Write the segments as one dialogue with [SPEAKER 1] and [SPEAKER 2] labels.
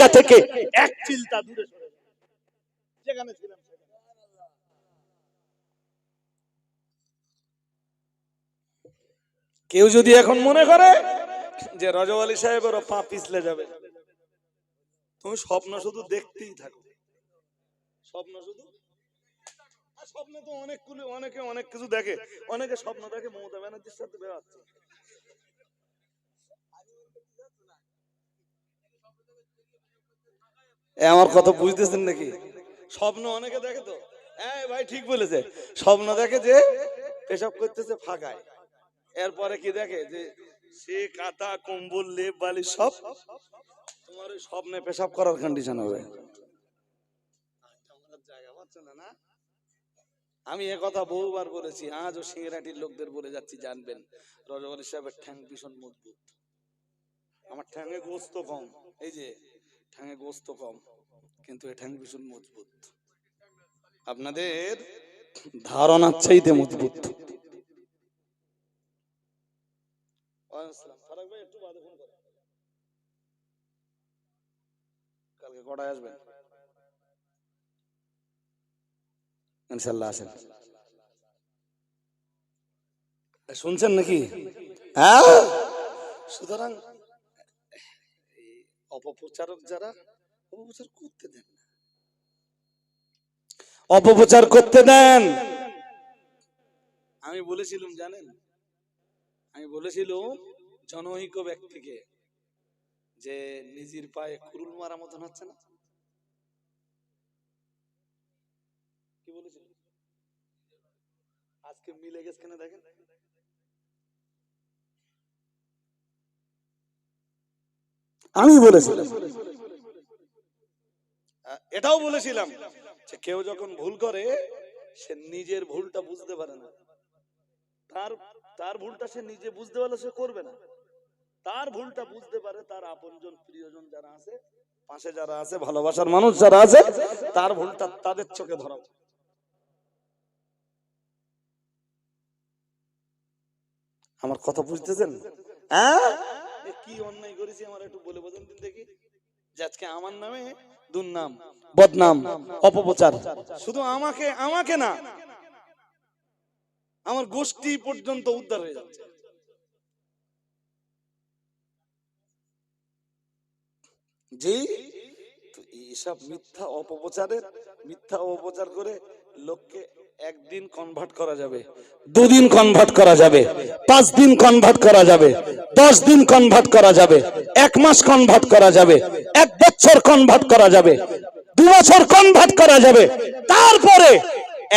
[SPEAKER 1] জায়গা থেকে এক চিলতা দূরে সরে যেখানে ছিলাম কেউ যদি এখন মনে করে যে রজব আলী সাহেবেরও পা পিছলে যাবে, তুমি স্বপ্ন শুধু দেখতেই থাকো। স্বপ্ন শুধু? স্বপ্নে তো অনেক অনেকে অনেক কিছু দেখে। অনেকে স্বপ্ন দেখে মমতা ব্যানার্জির সাথে বেড়াচ্ছে। আমার কথা বুঝতেছেন নাকি? স্বপ্ন অনেকে দেখে তো। হ্যাঁ ভাই, ঠিক বলেছে। স্বপ্ন দেখে যে পেশাব করতেছে ফাঁকায়। এরপরে কি দেখে? যে সে কাতা কম্বল, লেপ, বালি সব তোমার ওই স্বপ্নে পেশাব করার কন্ডিশন হবে। আমি এ কথা বহুবার বলেছি, আজও সিংরাটির লোকদের বলে যাচ্ছি, জানবেন। রজব সাহেবের ঠ্যাং ভীষণ মজবুত। আমার ঠ্যাঙে গোস্ত কম। এই যে ঠ্যাঙে গোস্ত কম, কিন্তু এ ঠ্যাং ভীষণ মজবুত। আপনাদের ধারণার চাইতে মজবুত। কালকে কটায় আসবেন? ইনশাল্লাহ শুনছেন নাকি? হ্যাঁ? সুতরাং অপপ্রচারক যারা অপপ্রচার করতে দেন না। অপপ্রচার করতে দেন। আমি বলেছিলাম জানেন? আমি বলেছিলাম জনৈক ব্যক্তিকে যে নিজের পায়ে কুরুল মারা মতন হচ্ছে না। কি বলেছিল আজকে মিলে গেছে কেন দেখেন? আমি বলেছিলাম। এটাও বলেছিলাম যে কেউ যখন ভুল করে, সে নিজের ভুলটা বুঝতে পারে না। তার তার ভুলটা সে নিজে বুঝতে পারলে সে করবে না। তার ভুলটা বুঝতে পারে তার আপনজন, প্রিয়জন যারা আছে, পাশে যারা আছে, ভালোবাসার মানুষ যারা আছে, তার ভুলটা তাদের চোখে ধরা আমার কথা বুঝতেছেন? হ্যাঁ? কি অন্যায় করেছি আমার একটু বলে দিন দেখি। আজকে আমার নামে দুর্নাম, বদনাম, অপপ্রচার। শুধু আমাকে আমাকে না, আমার গোষ্ঠী পর্যন্ত উদ্ধার হয়ে যাচ্ছে। জি, তো এইসব মিথ্যা অপপ্রচারের, মিথ্যা অপপ্রচার করে লোককে একদিন কনভার্ট করা যাবে, দুদিন কনভার্ট করা যাবে পাঁচ দিন কনভার্ট করা যাবে দশ দিন কনভার্ট করা যাবে, এক মাস কনভার্ট করা যাবে, এক বছর কনভার্ট করা যাবে, দু বছর কনভার্ট করা যাবে, তারপরে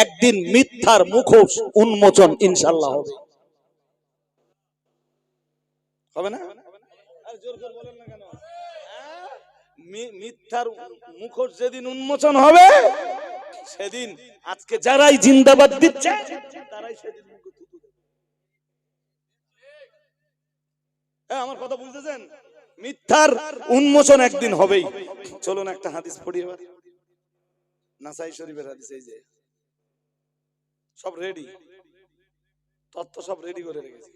[SPEAKER 1] একদিন মিথ্যার মুখোশ উন্মোচন ইনশাল্লাহ হবে। হবে না? হ্যাঁ? মিথ্যার মুখোশ যেদিন উন্মোচন হবে সেদিন আজকে যারাই জিন্দাবাদ দিচ্ছে, তারাই সেদিন। হ্যাঁ আমার কথা বুঝতেছেন? মিথ্যার উন্মোচন একদিন হবেই। চলুন একটা হাদিস নাসাই শরীফের হাদিস, এই যে। সব রেডি সব রেডি করে রেখেছি।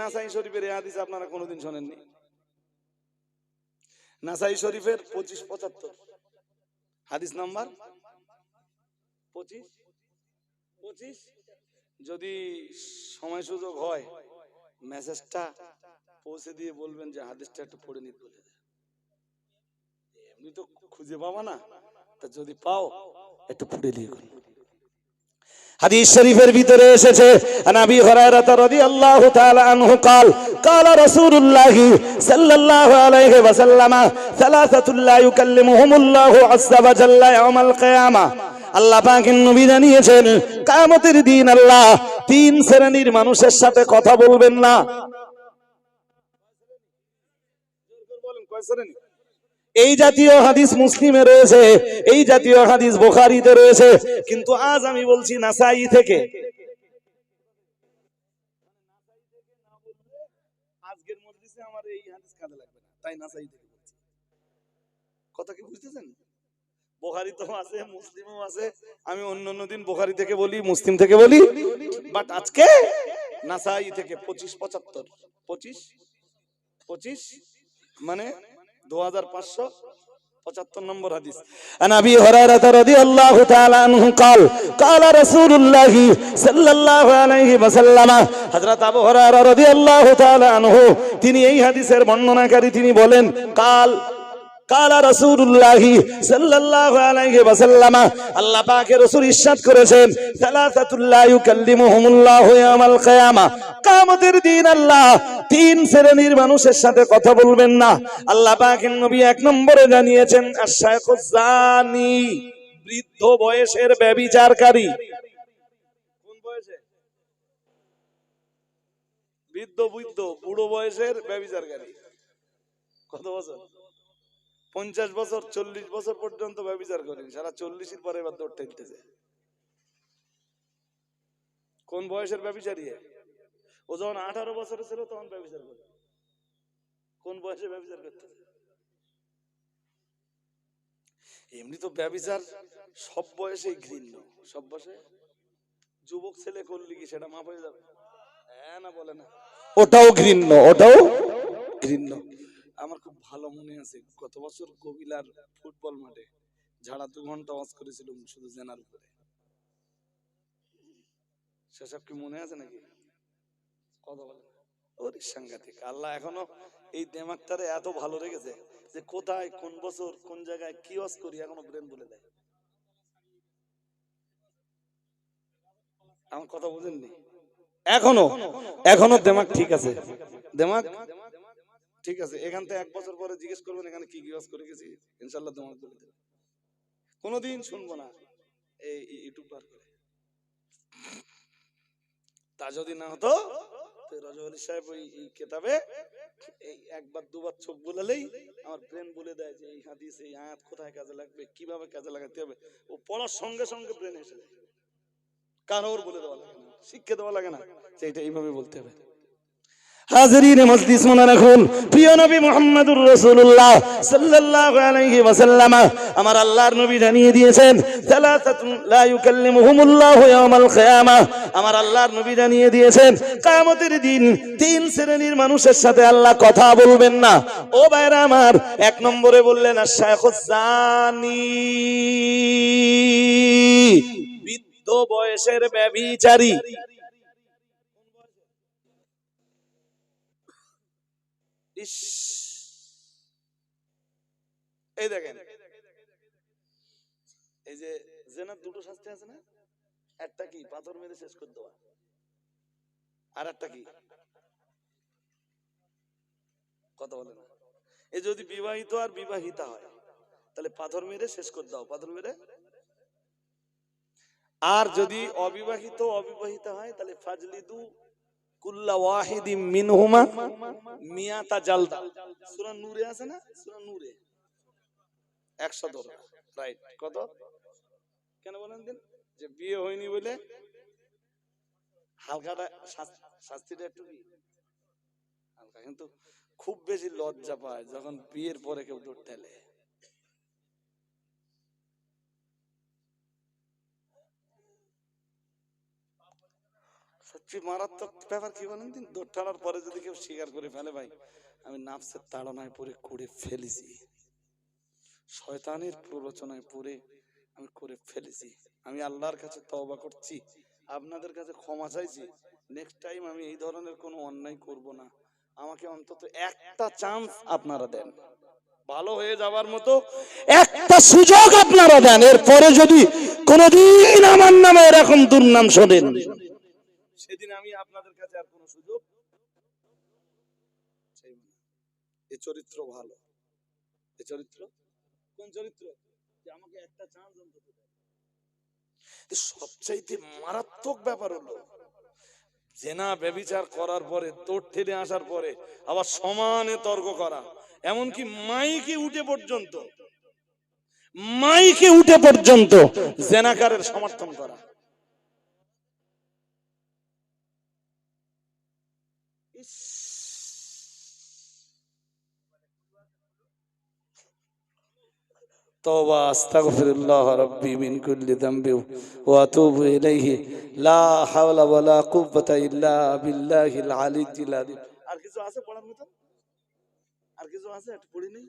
[SPEAKER 1] নাসাই শরীফের এই হাদিস আপনারা কোনোদিন শোনেননি? নাসাই শরীফের পঁচিশ পঁচাত্তর। হাদিস নাম্বার পঁচিশ পঁচিশ যদি সময় সুযোগ হয় মেসেজটা পৌঁছে দিয়ে বলবেন যে হাদিসটা একটু পড়ে নিতে বলে দেয়। এমনি তো খুঁজে পাবা না তা যদি পাও একটু পড়ে দিয়ে হাদিস শরীফের ভিতরে এসেছে নবী হুরায়রা রাদিয়াল্লাহু তাআলা আনহু قال قال رسول الله صلى الله عليه وسلم ثلاثه لا يكلمهم الله عز وجل يوم القيامه আল্লাহ পাকের নবী জানিয়েছেন, কিয়ামতের দিন আল্লাহ তিন শ্রেণির মানুষের সাথে কথা বলবেন না। এই জাতীয় হাদিস মুসলিমে রয়েছে, এই জাতীয় হাদিস বোখারিতে রয়েছে, কিন্তু আজ আমি বলছি নাসাই থেকে। আজকের মজলিসে আমার এই হাদিস কাজে লাগবে তাই নাসাই থেকে কথা কি বুঝতেছেন? বোখারি তো আছে মুসলিমও আছে আমি অন্য অন্য দিন বোখারি থেকে বলি মুসলিম থেকে বলি বাট আজকে নাসাই থেকে পঁচিশ পঁচাত্তর পঁচিশ পঁচিশ মানে দু হাজার পাঁচশো পঁচাত্তর নম্বর হাদিস
[SPEAKER 2] عن ابي هريره رضي الله تعالى عنه قال قال رسول الله صلى الله عليه وسلم
[SPEAKER 1] হযরত আবু
[SPEAKER 2] হুরায়রা রাদিয়াল্লাহু তাআলা আনহু তিনি এই হাদিসের বর্ণনাকারী তিনি বলেন কাল কালা রাসূলুল্লাহি সাল্লাল্লাহু আলাইহি আল্লাহ পাকের রাসূল ইরশাদ করেছেন ইউকাল্লিমুহুমুল্লাহু ইয়াওমাল কিয়ামা। কিয়ামতের দিন আল্লাহ তিন শ্রেণির মানুষের সাথে কথা বলবেন না। আল্লাহ পাকের নবী এক নম্বরে জানিয়েছেন জানি, বৃদ্ধ বয়সের ব্যভিচারকারী
[SPEAKER 1] কোন বয়সে? বৃদ্ধ বৃদ্ধ, বুড়ো বয়সের ব্যবিচারকারী। কত বছর? পঞ্চাশ বছর, চল্লিশ বছর পর্যন্ত ব্যবচার করেন। সারা চল্লিশের পরে এবার দৌড় ঠেলতেছে কোন বয়সের ব্যবিচারী? ও যখন আঠারো বছরের ছিল তখন ব্যবিচার করে। কোন বয়সে ব্যবচার করতেছে? এমনি তো ব্যবচার সব বয়সেই ঘৃণ্য। সব বয়সে? যুবক ছেলে করলি কি সেটা মাফ হয়ে যাবে? হ্যাঁ না বলে না।
[SPEAKER 2] ওটাও ঘৃণ্য ওটাও
[SPEAKER 1] ঘৃণ্য। আমার খুব ভালো মনে আছে। গত বছর কবিলার ফুটবল মাঠে ঝাড়া দু ঘণ্টা ওয়াজ করেছিলাম শুধু জেনার উপরে। সেসব কি মনে আছে নাকি? কথা বলে ওরে সাংঘাতিক আল্লাহ এখনও এই দেমাগটারে এত ভালো রেখেছে যে কোথায় কোন বছর কোন জায়গায় কি ওয়াজ করি এখনও ব্রেন বলে দেয়। আমার কথা বুঝেননি?
[SPEAKER 2] এখনও এখনও দেমাগ ঠিক আছে।
[SPEAKER 1] দেমাগ ঠিক আছে, এখান থেকে এক বছর পরে জিজ্ঞেস করবেন এখানে কি ওয়াজ করে গেছি। ইনশাল্লাহ দেমাগ বলে দেবে। কোনোদিন শুনব না এই ইউটিউব বার করে। তা যদি না হতো সাহেব ওই কেতাবে এই একবার দুবার চোখ বুলালেই আমার ব্রেন বলে দেয় যে এই হাদিস, এই আয়াত কোথায় কাজে লাগবে, কীভাবে কাজে লাগাতে হবে? ও পড়ার সঙ্গে সঙ্গে ব্রেন এসে যায়। কারোর বলে দেওয়া লাগে না, শিক্ষা দেওয়া লাগে না যে এটা এইভাবে বলতে হবে।
[SPEAKER 2] হাজরিন মজলিস মনে রাখুন। প্রিয় নবী মুহাম্মদুর রাসূলুল্লাহ সাল্লাল্লাহু আলাইহি ওয়াসাল্লাম আমার আল্লাহর নবী জানিয়ে দিয়েছেন, সালাসাতুন লা ইউকাল্লিমুহুমুল্লাহু ইয়াওমাল কিয়ামা আমার আল্লাহর নবী জানিয়ে দিয়েছেন, কিয়ামতের দিন তিন শ্রেণির মানুষের সাথে আল্লাহ কথা বলবেন না। ও ভাইরা আমার, এক নম্বরে বললেন আশ-শাইখুজ জানি বৃদ্ধ বয়সের ব্যভিচারী।
[SPEAKER 1] ইস। এই দেখেন। এই যে জেনার দুটো শাস্তি আছে না? একটা কি? পাথর মেরে শেষ করে দেওয়া। আর একটা কি? কথা বলে না। এই যদি বিবাহিত আর বিবাহিতা হয়, তাহলে পাথর মেরে শেষ করে দাও। পাথর মেরে? আর যদি অবিবাহিত অবিবাহিতা হয়, তাহলে ফাজলিদু কুল্লা ওয়াহিদি মিনহুমা মিয়াতা জালদা। সূরা নূরে আছে না? সূরা নূরে। 100 রাইট কত? কেন বলেন যে বিয়ে হয়নি বলে হালকাটা শাস- শাস্তিটা একটু হালকা, কিন্তু খুব বেশি লজ্জা পায় যখন বিয়ের পরে কেউ ঠেলে। সত্যি মারাত্মক ব্যাপার কি বলেন দিন দৌড় ঠাড়ার পরে যদি কেউ স্বীকার করে ফেলে ভাই, আমি নাফসের তাড়নায় পরে করে ফেলেছি। শয়তানের প্ররোচনায় পড়ে আমি করে ফেলেছি। আমি আল্লাহর কাছে তওবা করছি, আপনাদের কাছে ক্ষমা চাইছি। নেক্সট টাইম আমি এই ধরনের কোনো অন্যায় করব না। আমাকে অন্তত একটা চান্স আপনারা দেন। ভালো হয়ে যাবার মতো
[SPEAKER 2] একটা সুযোগ আপনারা দেন। এরপরে যদি কোনোদিন আমার নামে এরকম দুর্নাম শোনেন।
[SPEAKER 1] সেদিন আমি আপনাদের কাছে আর কোনো সুযোগ না। এ চরিত্র ভালো। এ চরিত্র? কোন চরিত্র? যে আমাকে একটা চান্স অন্তত সবচাইতে মারাত্মক ব্যাপার হলো জেনা ব্যবিচার করার পরে তোর ঠেলে আসার পরে আবার সমানে তর্ক করা এমনকি মাইকে উঠে পর্যন্ত
[SPEAKER 2] মাইকে উঠে পর্যন্ত
[SPEAKER 1] জেনাকারের সমর্থন করা। ইস তওবা, আস্তাগফিরুল্লাহ রাব্বি মিন কুল্লি যামবি ওয়া আতুবু ইলাইহি। লা হাওলা ওয়া লা কুওয়াতা ইল্লা বিল্লাহিল আলিয়্যিল আযীম আর কিছু আছে পড়ার মতো আর কিছু আছে? পড়ি নেই?